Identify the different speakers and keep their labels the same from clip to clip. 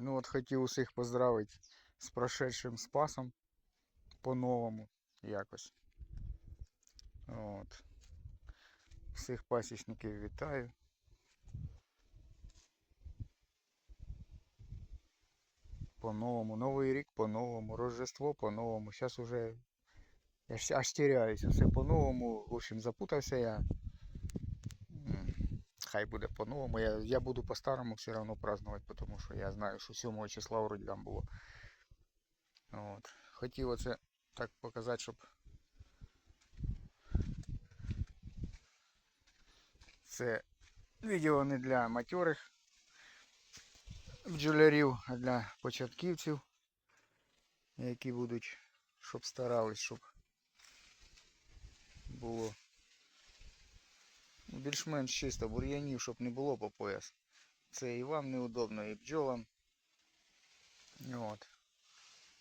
Speaker 1: Ну от хотів усіх поздравити з прошедшим спасом по-новому якось. От. Всіх пасічників вітаю. По-новому. Новий рік по-новому. Рождество по-новому. Зараз уже я аж теряюсь. Все по-новому. В общем, запутався я. Хай буде по-новому. Я, я буду по-старому все одно праздновать, тому що я знаю, що 7 числа вроді там було. От. Хотів оце так показати, щоб це відео не для матьорих бджолярів, а для початківців, які будуть, щоб старались, щоб було більш-менш чисто, бур'янів, щоб не було по пояс. Це і вам неудобно, і бджолам. От.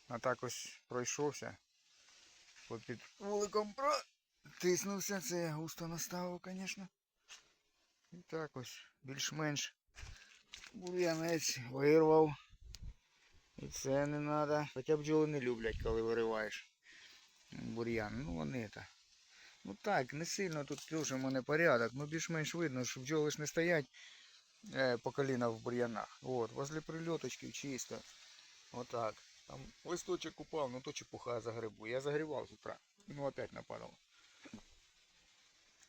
Speaker 1: А так ось пройшовся. Попід вуликом протиснувся. Це я густо наставив, звісно. І так ось більш-менш бур'янець вирвав. І це не треба. Хоча бджоли не люблять, коли вириваєш бур'ян. Ну вони то. Ну так, не сильно тут мене порядок. Ну більш-менш видно, що бджоли ж не стоять е, по коліна в бур'янах. От, возле прильоточків чисто. Отак. Там листочок упав, ну то чепуха за грибу. Я загрібав з утра. Ну опять нападало.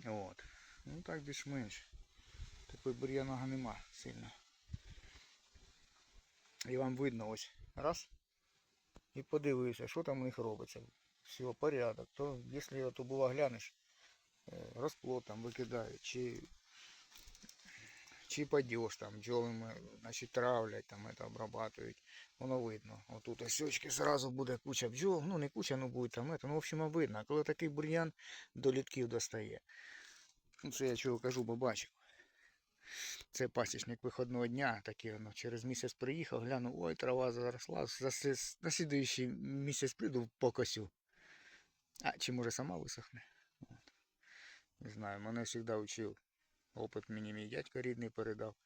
Speaker 1: От. Ну так більш-менш. Такої бур'яного нема сильно. І вам видно ось. Раз. І подивися, що там у них робиться. Все, порядок. То якщо то було глянеш, е, розплод там викидають, чи, чи падеж там, бджолами, значить травлять, там это обрабатують. Воно видно. Отут ось очки зразу буде куча бджол. Ну не куча, ну буде там. Это, ну, в общем, видно. Коли такий бур'ян до літків достає. Ну, це я чого кажу, бо. Це пасічник виходного дня, такий воно через місяць приїхав, глянув, ой, трава заросла, за, на слідуючий місяць прийду покосю. А чи може сама висохне? От. Не знаю, мене завжди вчив. Опит мені мій дядько рідний передав.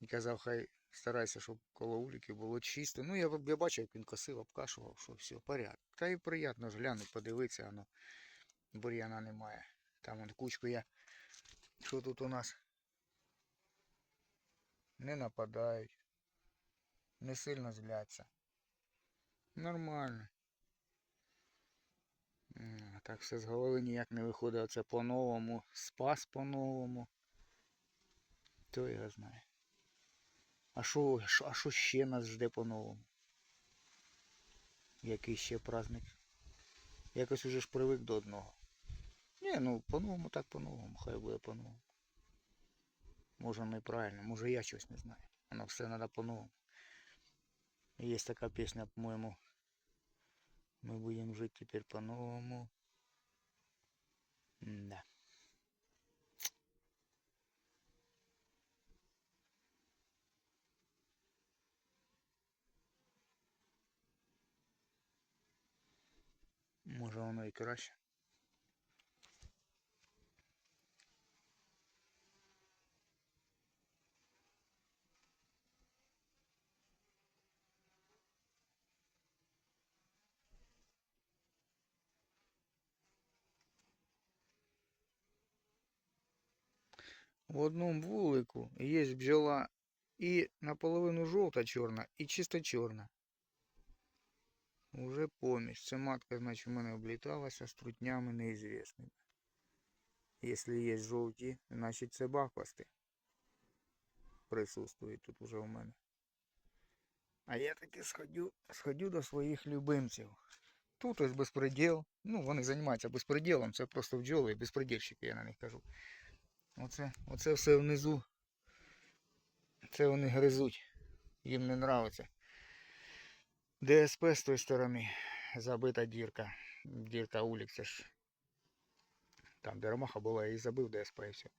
Speaker 1: І казав, хай старайся, щоб коло уліки було чисто. Ну, я, я бачив, як він косив, обкашував, що все, порядок. Та і приємно ж глянути, подивитися, воно бур'яна немає. Там вон кучку я. Що тут у нас? Не нападають. Не сильно зляться. Нормально. Так все з голови ніяк не виходить. Оце по-новому. Спас по-новому. То я знаю. А що- а що ще нас жде по-новому? Який ще праздник? Якось уже ж привик до одного. Ні, ну по-новому так по-новому, хай буде по-новому. Може неправильно, може я щось не знаю. Воно все треба по-новому. Є така пісня, по-моєму. Мы будем жить теперь по-новому. Да. Може воно і краще. В одному вулику є бджола і наполовину жовта чорна, і чисто чорна. Уже поміж. Це матка, значить, у мене обліталася з трутнями неізвісними. Якщо є жовті, значить це баквасти. Присутствують тут уже у мене. А я таки сходю, сходю до своїх любимців. Тут ось безпреділ. Ну, вони займаються безпреділом, це просто бджоли, безпредільщики, я на них кажу. Оце, оце все внизу. Це вони гризуть. Їм не нравиться. ДСП з тої сторони. Забита дірка. Дірка улік, це ж. Там, де ромаха була, її забив ДСП і все.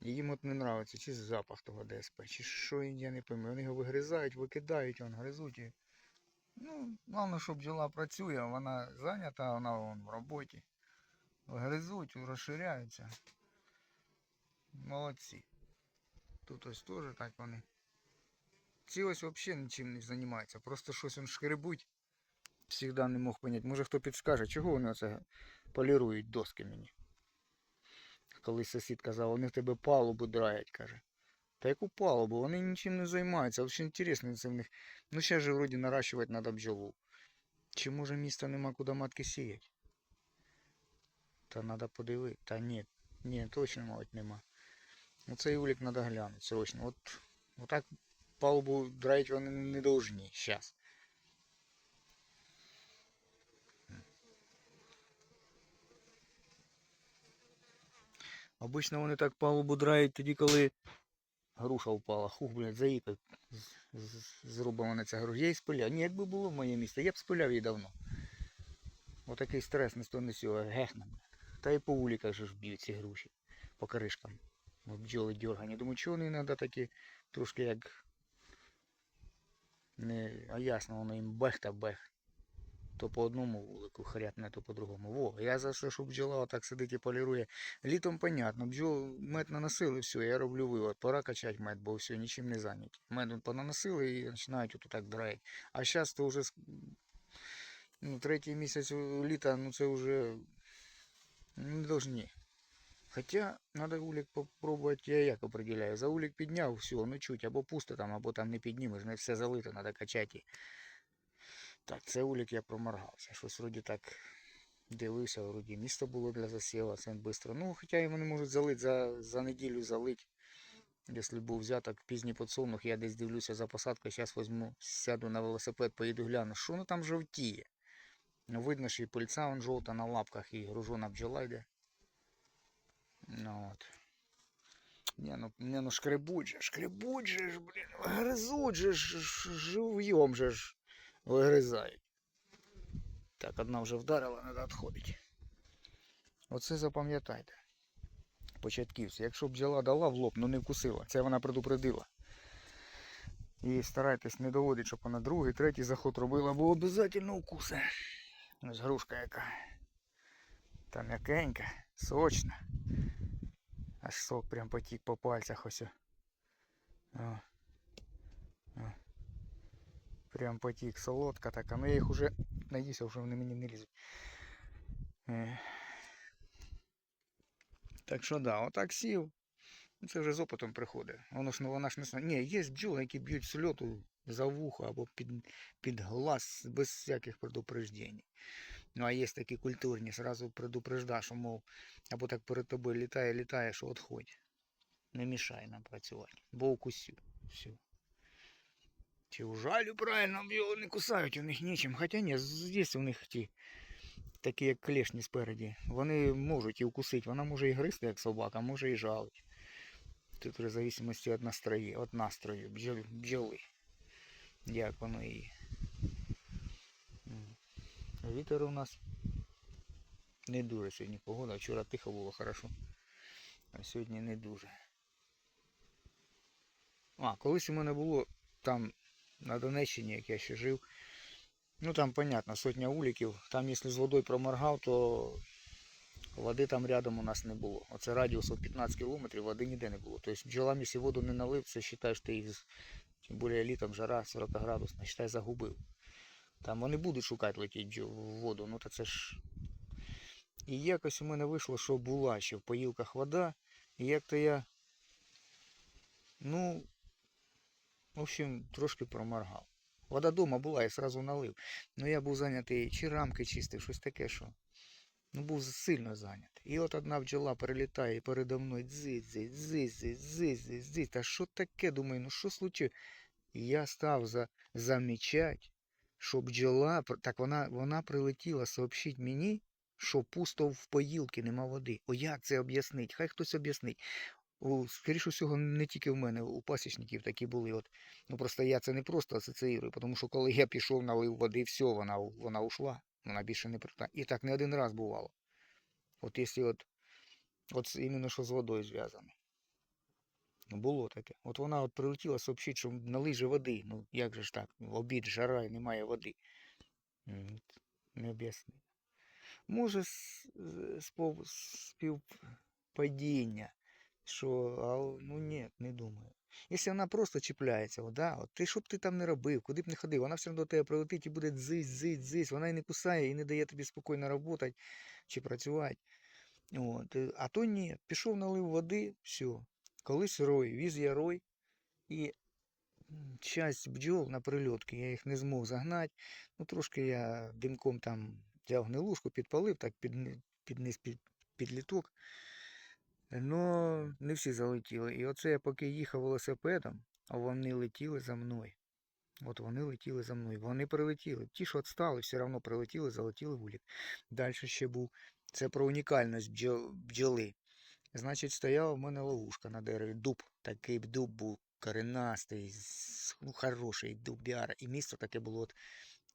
Speaker 1: І їм от не нравиться, чи запах того ДСП, чи що, я не пойму. Вони його вигризають, викидають, он гризуть. І... Ну, головне, що бджола працює, вона зайнята, вона вон, в роботі. Гризуть, розширяються. Молодці. Тут ось теж так вони ці ось взагалі нічим не займаються. Просто щось він шкребуть. Всегда не мог понять. Може хто підскаже, чого вони це полірують доски мені. Колись сусід казав, вони в тебе палубу драять, каже. Та яку палубу? Вони нічим не займаються. Взагалі інтересно це в них. Ну зараз же вроді наращувати треба бджолу. Чи може міста нема куди матки сіять? Та треба подивити. Та ні, ні, точно, мабуть, нема. Ну цей улік треба глянути срочно. От, отак палубу драить вони не должні зараз. Обично вони так палубу драють тоді, коли груша впала. Хух, блядь, заїкав. Зрубана ця груша. Я її спиляв. Ні, якби було в моє місце, я б спиляв її давно. Отакий стрес не сто не сього, гехна. блядь. Та і по вуликах же ж б'ють ці груші. По кришкам. Бджоли дергані. Думаю, чого вони іноді такі трошки як. Не, а ясно, воно їм бех та бех. То по одному вулику хрятне, то по другому. Во, я за що, щоб бджола отак сидить і полірує. Літом понятно, бджол мед наносили, все, я роблю вивод. Пора качати мед, бо все, нічим не зайняті. Мед он понаносили і починають отут так драїть. А зараз то вже ну, третій місяць літа, ну це вже не должні. Хоча треба улік попробувати, я як определяю. За улік підняв, все, ну чуть, або пусто там, або там не піднімеш, не все залито, треба качати. Так, це улік я проморгався. Щось вроді так дивився, вроді місто було для засіла, це швидко. Ну, хоча і вони можуть залити за, за неділю залить. Якщо був взяток пізній подсолнух, я десь дивлюся за посадкою, зараз візьму, сяду на велосипед, поїду гляну, що воно там жовтіє. Ну, видно, що і пильця вон жовта на лапках, і гружона бджола йде. Ну от. Не, ну, не, ну шкребуть же, шкребуть же ж, блін, гризуть же ж, живьом же ж вигризають. Так, одна вже вдарила, треба відходити. Оце запам'ятайте. Початківці. Якщо бджола дала в лоб, ну не вкусила, це вона предупредила. І старайтесь не доводити, щоб вона другий, третій заход робила, бо обов'язково укуси. Ось грушка яка. Та м'якенька, сочна. Аж сок прям потік по пальцях ось. о. О. Прям потік солодка така. Ну я їх уже наївся, вже вони мені не лізуть. Е. Так що да, отак сів. Це вже з опитом приходить. Воно ж ну вона ж не. Ні, є бджоли, які б'ють з льоту за вухо або під, під глаз без всяких предупреждень. Ну а є такі культурні, сразу предупрежда, що мов, або так перед тобою літає, літає, що отходь. Не мішай нам працювати. Бо укусю. Все. Чи ужалю правильно, бджоли не кусають, у них нічим. Хоча ні, здесь у них ті такі як клешні спереді. Вони можуть і укусити. Вона може і гризти, як собака, може і жалить. Тут в зависимості від настрою, від настрою бджоли. Як воно і. Вітер у нас не дуже сьогодні погода. Вчора тихо було хорошо. А сьогодні не дуже. А, колись у мене було там на Донеччині, як я ще жив. Ну там понятно, сотня уліків. Там якщо з водою проморгав, то води там рядом у нас не було. Оце радіус 15 кілометрів, води ніде не було. Тобто бджолам, якщо воду не налив, це вважаєш, ти їх, тим більше літом жара 40 градусна, вважай, загубив. Там вони будуть шукати летіть в воду, ну та це ж. І якось у мене вийшло, що була ще в поїлках вода, і як-то я. Ну, в общем, трошки проморгав. Вода дома була, я сразу налив. Ну я був зайнятий чи рамки чистив, щось таке, що. Ну, був сильно зайнятий. І от одна бджола перелітає передо мною дзиць, дзиць, дзиць, дзиць, дзиць. Та що таке? Думаю, ну що случилось? Я став за, замічати, що бджола, так вона, вона прилетіла сообщить мені, що пусто в поїлки нема води. О, як це об'яснить? Хай хтось об'яснить. Скоріше всього, не тільки в мене, у пасічників такі були. От. Ну просто я це не просто асоціюю, тому що коли я пішов, налив води, все, вона, вона ушла. Вона більше не прийшла. І так не один раз бувало. От якщо от, от іменно що з водою зв'язано. Ну, було таке. От вона от прилетіла сообщить, що налий же води. Ну як же ж так? Обід, жара, і немає води. Не об'яснив. Може, співпадіння, що, а, ну ні, не думаю. Якщо вона просто чіпляється, о, да, от ти що б ти там не робив, куди б не ходив, вона все одно до тебе прилетить і буде дзись, дзись, дзись, вона і не кусає, і не дає тобі спокійно працювати чи працювати. От. А то ні, пішов, налив води, все. Колись рой, віз я рой, і часть бджол на прильотки, я їх не змог загнати. Ну, трошки я димком там взяв гнилушку, підпалив, так під, ни- під під, літок. Ну, не всі залетіли. І оце я поки їхав велосипедом, а вони летіли за мною. От вони летіли за мною. Вони прилетіли. Ті, що відстали, все одно прилетіли, залетіли в улік. Далі ще був. Це про унікальність бджоли. Значить, стояла в мене ловушка на дереві. Дуб. Такий дуб був коренастий, ну, хороший дубяра. І місто таке було от,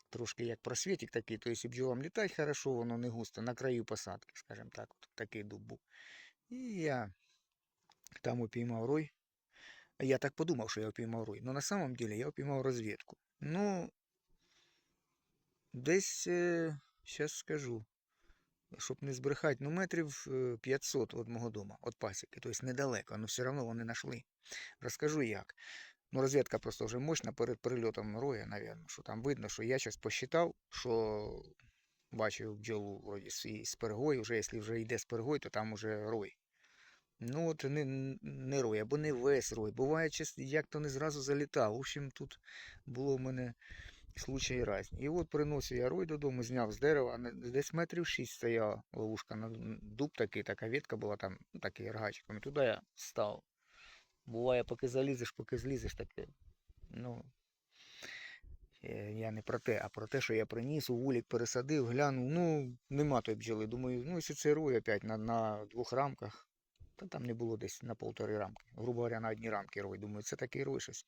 Speaker 1: трошки як просвітик такий. Тобто бджолам літати хорошо, воно не густо, на краю посадки, скажімо так. От, такий дуб був. І я там упіймав рой. Я так подумав, що я упіймав рой. Но на самом деле я упіймав розвідку. Ну, десь, е, зараз скажу, щоб не збрехати, ну метрів е, 500 від мого дому, від пасіки. Тобто недалеко, але все одно вони знайшли. Розкажу як. Ну, розвідка просто вже мощна перед прильотом роя, напевно, що там видно, що я зараз посчитав, що бачив бджолу вроді з, пергою, вже якщо вже йде з пергою, то там уже рой. Ну, от не, не рой, або не весь рой. Буває, як то не зразу залітав. В общем, тут було в мене случаї різні. І от приносив я рой додому, зняв з дерева, десь метрів шість стояла ловушка на дуб такий, така ветка була там, ну, такий рогачиком. І туди я став. Буває, поки залізеш, поки злізеш таке. Ну, е, я не про те, а про те, що я приніс, у вулік пересадив, глянув, ну, нема той бджоли. Думаю, ну, якщо це рой опять на, на двох рамках, та там не було десь на полтори рамки. Грубо говоря, на одні рамки рой. Думаю, це такий рой щось.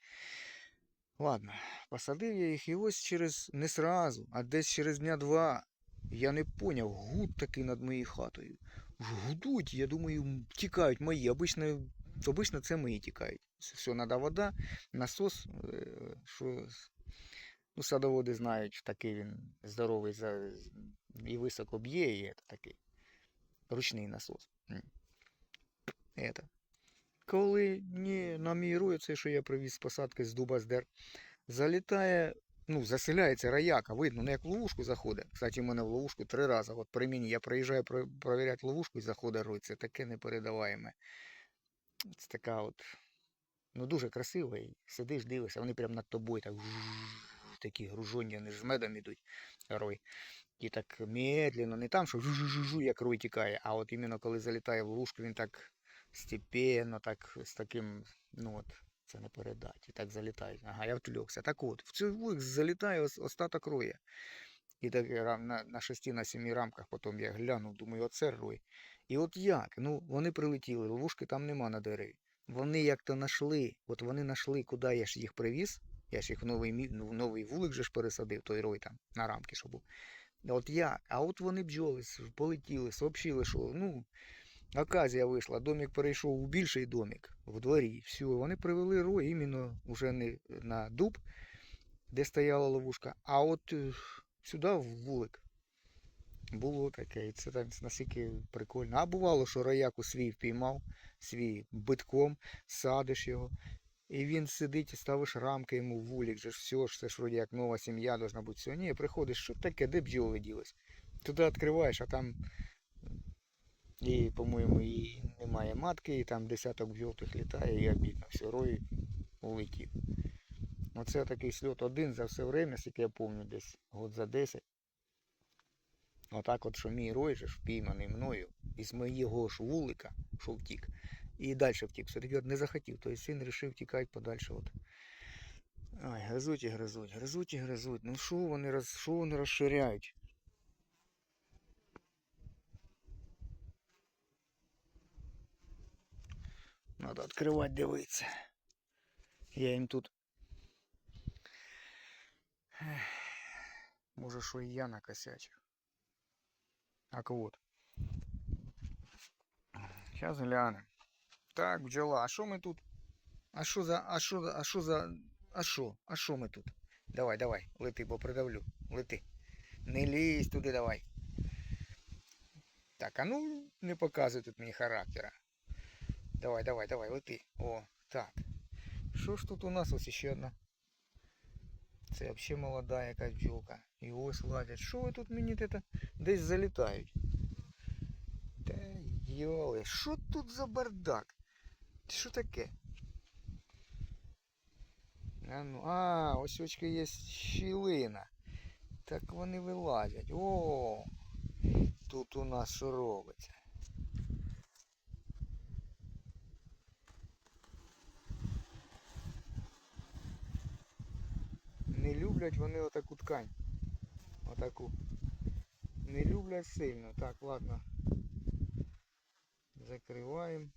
Speaker 1: Ладно, посадив я їх і ось через не сразу, а десь через дня два. Я не поняв, гуд такий над моєю хатою. Гудуть, я думаю, тікають мої. Обично, обично це мої тікають. Все, треба вода, насос, е, що ну, садоводи знають, такий він здоровий і високо б'є, і це такий ручний насос. Это. Коли ні, на мій рой, це що я привіз з посадки з дуба здер, залітає, ну, заселяється рояка, видно, ну як в ловушку заходить. Кстати, у мене в ловушку три рази. От при мені я приїжджаю про- провіряти ловушку і заходить рой. Це таке непередаваєме. Це така от, ну дуже красиво. І сидиш, дивишся, вони прямо над тобою так такі гружонні, вони ж з медом ідуть, рой. І так медленно, не там, що жу-жу-жу, як рой тікає, а от іменно коли залітає в ловушку, він так степенно, так з таким, ну от, це не передать. І так залітають. Ага, я втулькся. Так от, в вулик залітає остаток роя. І так я на, на шести, на семи рамках потім я глянув, думаю, оце рой. І от як? Ну, вони прилетіли, ловушки там нема на дереві. Вони як-то знайшли, от вони знайшли, куди я ж їх привіз. Я ж їх в новий, ну, в новий вулик же ж пересадив, той рой там, на рамки, що був. От як? А от вони бджоли полетіли, сообщили, що ну, оказія вийшла, домик перейшов у більший домик в дворі. Все, вони привели рой іменно вже не на дуб, де стояла ловушка, а от е, сюди в вулик. Було таке, і це так настільки прикольно. А бувало, що рояку свій впіймав, свій битком, садиш його. І він сидить ставиш рамки йому в вулик, же все ж це ж вроді як нова сім'я должна бути. Все, ні, приходиш, що таке, де бджоли ділись? Туди відкриваєш, а там і, по-моєму, і немає матки, і там десяток бджол тих літає, і обідно. Все, рой улетів. Оце такий сльот один за все время, скільки я пам'ятаю, десь год за 10. Отак от, що мій рой же впійманий мною, із моєго ж вулика, що втік. І далі втік. Все-таки от не захотів. Тобто син вирішив тікати подальше. От. Ой, гризуть і гризуть, гризуть і гризуть. Ну що вони, роз... вони розширяють? Надо відкривати, дивитися. Я їм тут. Ех, Може, що і я накосячив. Так от. Зараз глянемо. Так, бджола, а що ми тут? А що за. А що за. А що за. А що? А що ми тут? Давай, давай, лети, бо придавлю. Лети. Не лізь туди давай. Так, а ну не показуй тут мені характера. Давай, давай, давай, лети. О, так. Що ж тут у нас ось ще одна? Це взагалі молода якась бджолка. І ось лазять. Що ви тут мені це десь залітають? Та йоли, що тут за бардак? Що таке? А, ну, а, ось очки є щілина. Так вони вилазять. О, тут у нас що робиться. Не люблять вони отаку ткань. Отаку. Не люблять сильно. Так, ладно. Закриваємо.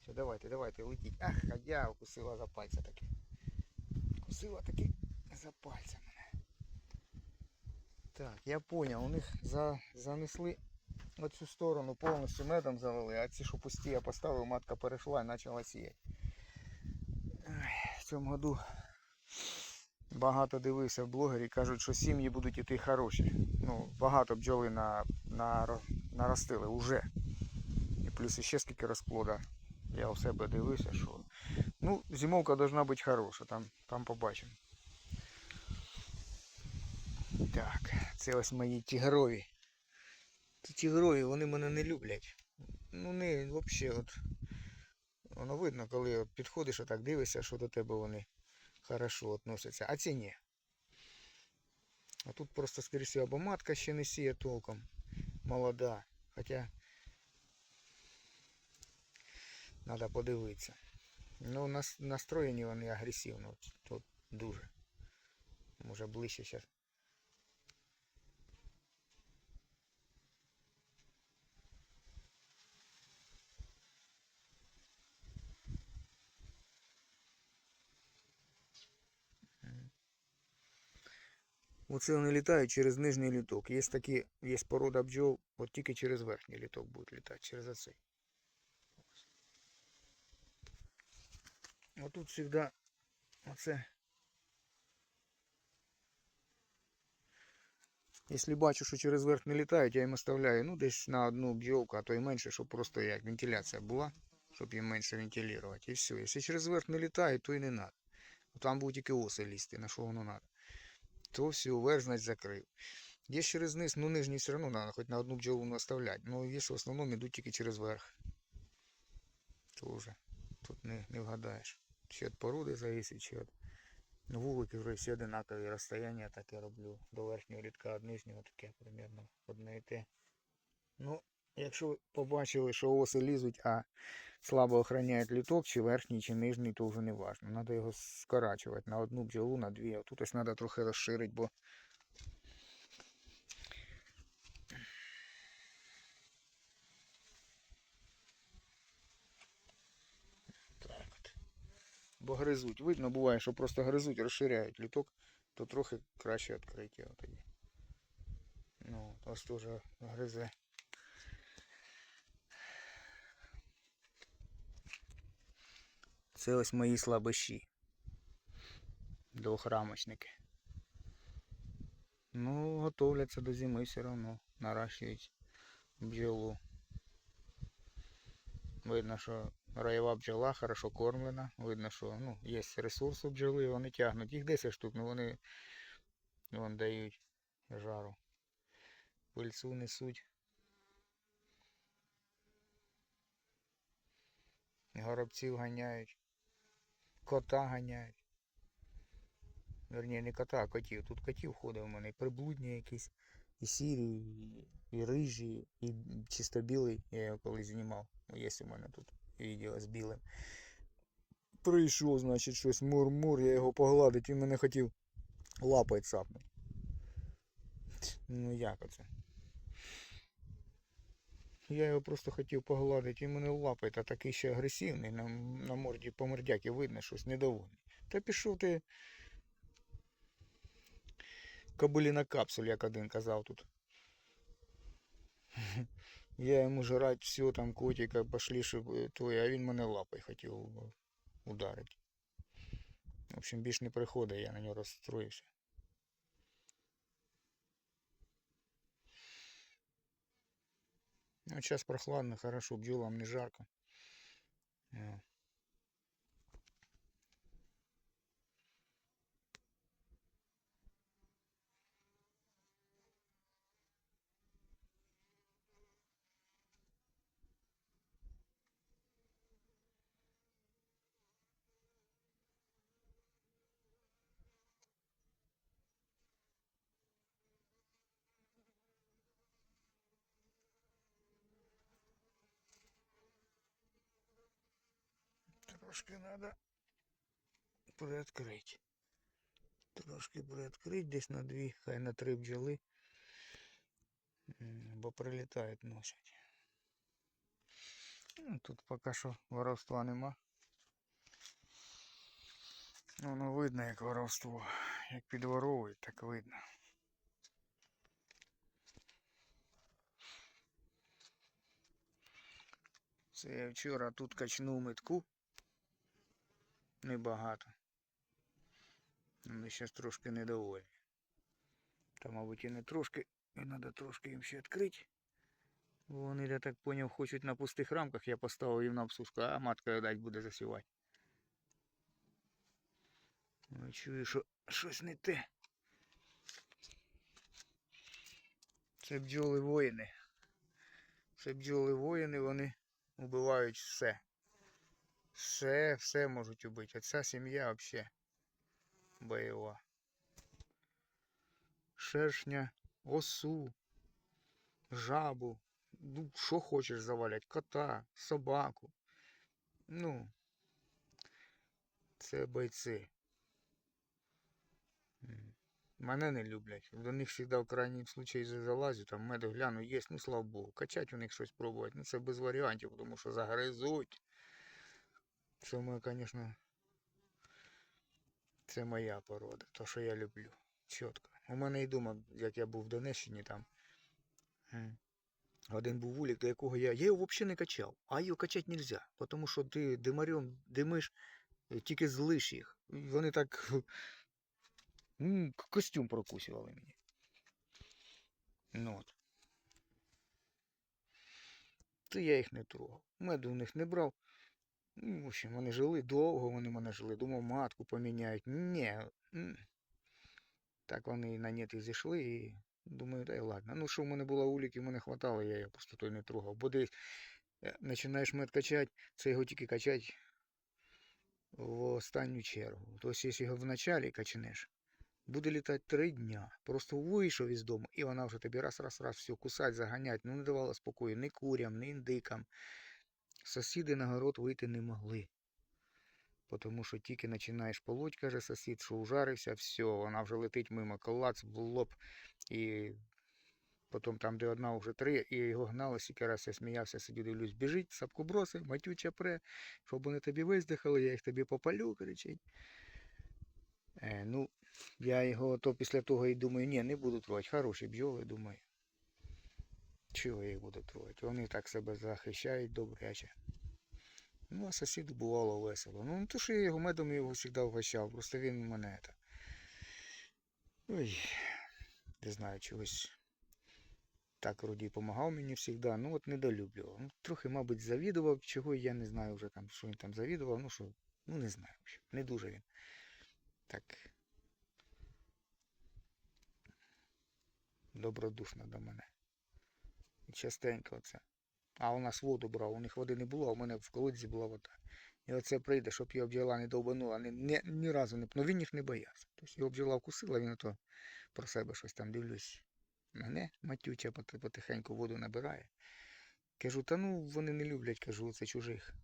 Speaker 1: Все, давайте, давайте, летіть. Ах, а я укусила за пальця таки. Укусила таки за пальця мене. Так, я понял, у них за, занесли оцю сторону повністю медом залили, а ці, що пусті, я поставив, матка перейшла і почала сіяти. В цьому году багато дивився в блогері, кажуть, що сім'ї будуть іти хороші. Ну, багато бджоли на, на, наростили уже. І плюс ще скільки розплода. Я у себе дивився, що. Ну, зимовка должна бути хороша, там, там побачимо. Так, це ось мої тігрові. Тігрові, вони мене не люблять. Ну, не взагалі, от. Воно видно, коли підходиш, отак дивишся, що до тебе вони хорошо относяться. А ці ні. А тут просто, скоріше всього, або матка ще не сіє толком. Молода. Хоча Надо подивитися. Ну, нас, настроєні вони агресивно. От, Тут дуже. Може ближче зараз. Оце вони літають через нижній літок. Є такі, є порода бджол, от тільки через верхній літок будуть літати, через оцей. Вот тут всегда оце. Якщо бачу, що через верх не літають, я їм оставляю ну десь на одну бджолку, а то й менше, щоб просто як вентиляція була, щоб їм менше вентилювати. І все. Якщо через верх не літають, то і не треба. Там будуть тільки оси лізти, на що воно треба. То все, верх, значить, закрив. Є через низ, ну нижній все одно треба, хоч на одну бджолу оставляти. Ну є, в основному йдуть тільки через верх. Тоже. Тут не, не вгадаєш. Чи від породи зависить, чи від ну, вулики вже всі одинакові розстояння так я роблю. До верхнього рядка від нижнього таке примерно одне і те. Ну, якщо побачили, що оси лізуть, а слабо охороняють літок, чи верхній, чи нижній, то вже не важно. Треба його скорачувати на одну бджолу, на дві. А тут ось треба трохи розширити, бо Так от. Бо гризуть. Видно буває, що просто гризуть, розширяють літок, то трохи краще відкриття. Ну, ось теж гризе. Це ось мої слабиші. Двохрамочники. Ну, готовляться до зими все одно. Наращують бджолу. Видно, що Раєва бджола хорошо кормлена. Видно, що ну, є ресурс у бджоли, вони тягнуть. Їх 10 штук, але вони вон, дають жару. Пильцу несуть. Горобців ганяють. Кота ганяють. Верні, не кота, а котів. Тут котів ходить у мене. І приблудні якісь. І сірі, і, рижі, і чисто білий. Я його колись знімав. Є у мене тут відео з білим. Прийшов, значить, щось мур-мур, я його погладить, він мене хотів лапою цапнути. Ну як оце? Я його просто хотів погладити, він мене лапає, та такий ще агресивний, на, на морді по мордяки видно щось недовольний. Та пішов ти. Кобилі на капсуль, як один казав тут. Я йому жрать все, там котика, пошли, щоб той, а він мене лапою хотів ударити. В общем, більш не приходить, я на нього розстроївся. Ну, сейчас прохладно, хорошо, бджолам не жарко. Е. Трошки треба приоткрити. Трошки приоткрити десь на дві, хай на три бджоли. Бо прилітають ночать. Ну, тут поки що воровства нема. Воно видно як воровство. Як підворовують, так видно. Це я вчора тут качнув метку. Небагато. Вони зараз трошки недовольні. Та, мабуть, і не трошки. І треба трошки їм ще відкрити. Вони, я так поняв, хочуть на пустих рамках. Я поставив їм на обсушку, а матка дать буде засівати. Ну, чую, що щось не те. Це бджоли воїни. Це бджоли воїни, вони убивають все. Все, все можуть убити. Оця сім'я взагалі бойова. Шершня, осу, жабу. Ну, що хочеш завалять, кота, собаку. Ну, це бойці. Мене не люблять. До них завжди в крайній случай залазю, там меду гляну, є, ну слава Богу. Качать у них щось пробувати. Ну це без варіантів, тому що загризуть. Це моя, звісно, це моя порода, то, що я люблю. Чітко. У мене і дома, як я був в Донеччині там. Один був вулик, до якого я. Я його взагалі не качав, а його качати не можна, тому що ти димарем димиш, е, тільки злиш їх. Вони так костюм прокусували мені. Ну от. То я їх не трогав. Меду у них не брав. Ну, в общем, вони жили довго, вони мене жили. Думав, матку поміняють. Ні. Так вони на нет і зійшли, і думаю, да й ладно. Ну, що в мене була уліки, мене хватало, я його просто той не трогав. Бо десь е, починаєш мед качати, це його тільки качати в останню чергу. Тобто, якщо його вначалі качнеш, буде літати три дня. Просто вийшов із дому, і вона вже тобі раз, раз, раз, все, кусать, заганять. Ну, не давала спокою ні курям, ні індикам. Сусіди на город вийти не могли. Тому що тільки починаєш полоть, каже сусід, що ужарився, все, вона вже летить мимо, колац в лоб. І потім там, де одна вже три, і його гнали, скільки раз я сміявся, сидів, дивлюсь, біжить, сапку бросив, матюча пре, щоб вони тобі виздихали, я їх тобі попалю, кричить. Е, ну, я його то після того і думаю, ні, не буду трогати. Хороші бджоли, думаю. Чого я їх буду трогати? Вони так себе захищають добряче. Ну, а сусіду бувало весело. Ну, то, що я його медом його завжди вгощав, просто він мене это. Ой, не знаю, чогось. Так вроді допомагав мені завжди, ну от недолюблював. Ну, трохи, мабуть, завідував, чого я не знаю вже там, що він там завідував, ну що, ну не знаю. Не дуже він. Так. Добродушно до мене. Частенько оце. А у нас воду брав, у них води не було, а у мене в колодязі була вода. І оце прийде, щоб його бджола не довбанула, ні, ні, ні разу не. Ну він їх не боявся. Тобто його бджола вкусила, він ото про себе щось там дивлюсь. Мене матюча потихеньку воду набирає. Кажу, та ну вони не люблять, кажу, це чужих.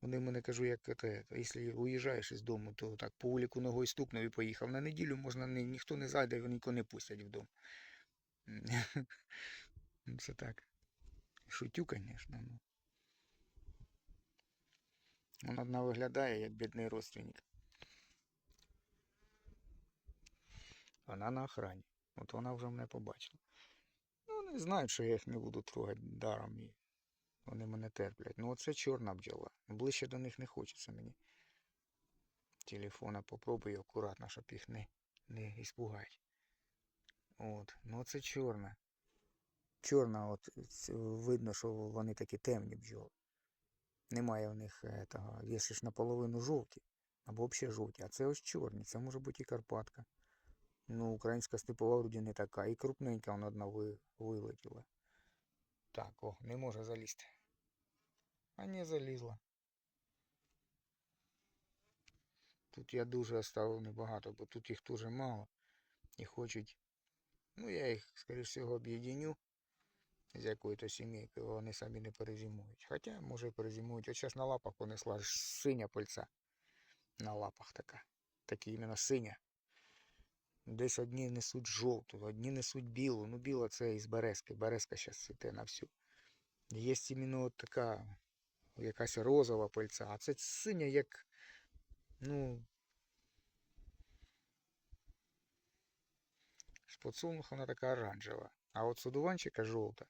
Speaker 1: Вони мене кажу, як це, якщо уїжджаєш із дому, то так по вулику ногою стукнув і поїхав. На неділю можна ні, ніхто не зайде, вони нікого не пустять вдома. Ну, Це так. Шутю, звісно. Ну. Вона одна виглядає, як бідний родственник. Вона на охрані. От вона вже мене побачила. Ну, не знають, що я їх не буду трогати даром і вони мене терплять. Ну, оце чорна бджола. Ближче до них не хочеться мені. Телефона попробую акуратно, щоб їх не, не іспугати. От. Ну, це чорна. Чорна, от видно, що вони такі темні бджоли. Немає в них е, того, якщо ж наполовину жовті, або взагалі жовті, а це ось чорні, це може бути і Карпатка. Ну, українська степова вроді не така, і крупненька вона одна ви, вилетіла. Так, о, не може залізти. А не залізла. Тут я дуже оставив небагато, бо тут їх дуже мало. І хочуть. Ну, я їх, скоріш всього, об'єдню з якої-то вони самі не перезимують. Хоча, може, перезимують. От зараз на лапах понесла синя пильця. На лапах така. Такі іменно синя. Десь одні несуть жовту, одні несуть білу. Ну, біла це із березки. Березка зараз цвіте на всю. Є іменно от така якась розова пильця, а це синя, як. Ну. З подсолнуха вона така оранжева. А от з одуванчика жовта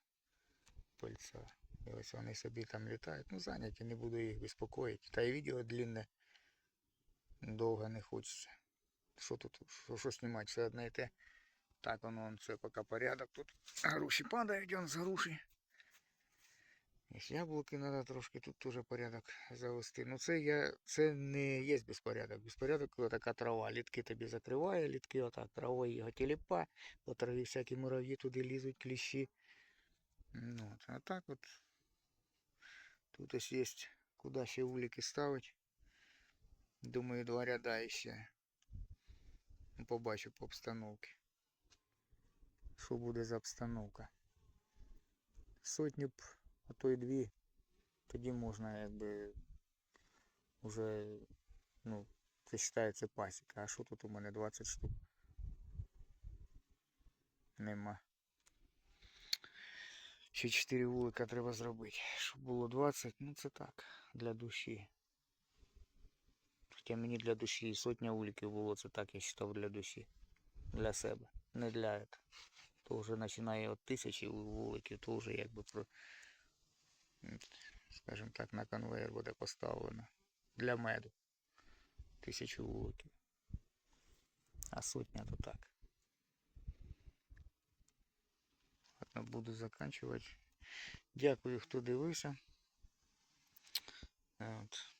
Speaker 1: пильця. І ось вони собі там літають. Ну, зайняті, не буду їх безпокоїти. Та й відео длинне. Довго не хочеться. Що тут? Що, що знімати? Все одне і те. Так, воно он, це поки порядок. Тут груші падають, он з груші. Ось яблуки треба трошки тут теж порядок завести. Ну це я це не є безпорядок. Безпорядок, коли така трава. Літки тобі закриває, літки отак, травою його тіліпа, по траві всякі мурав'ї туди лізуть, кліщі. Ну, от, а так от. Тут ось є куди ще вулики ставити. Думаю, два ряда. Ну, Побачу по обстановці. Що буде за обстановка. Сотню б, а то й дві. Тоді можна якби вже, ну, це вважається пасіка. А що тут у мене 20 штук? Нема. Ще 4 вулика треба зробити. Щоб було 20, ну це так, для душі. Хоча мені для душі і сотня вуликів було, це так я вважав для душі. Для себе. Не для этого. То вже починає від тисячі вуликів, то вже якби про, м, скажімо так, на конвейер буде поставлено. Для меду. Тисячу вуликів. А сотня то так. Буду заканчивать. Дякую, хто дивився. От.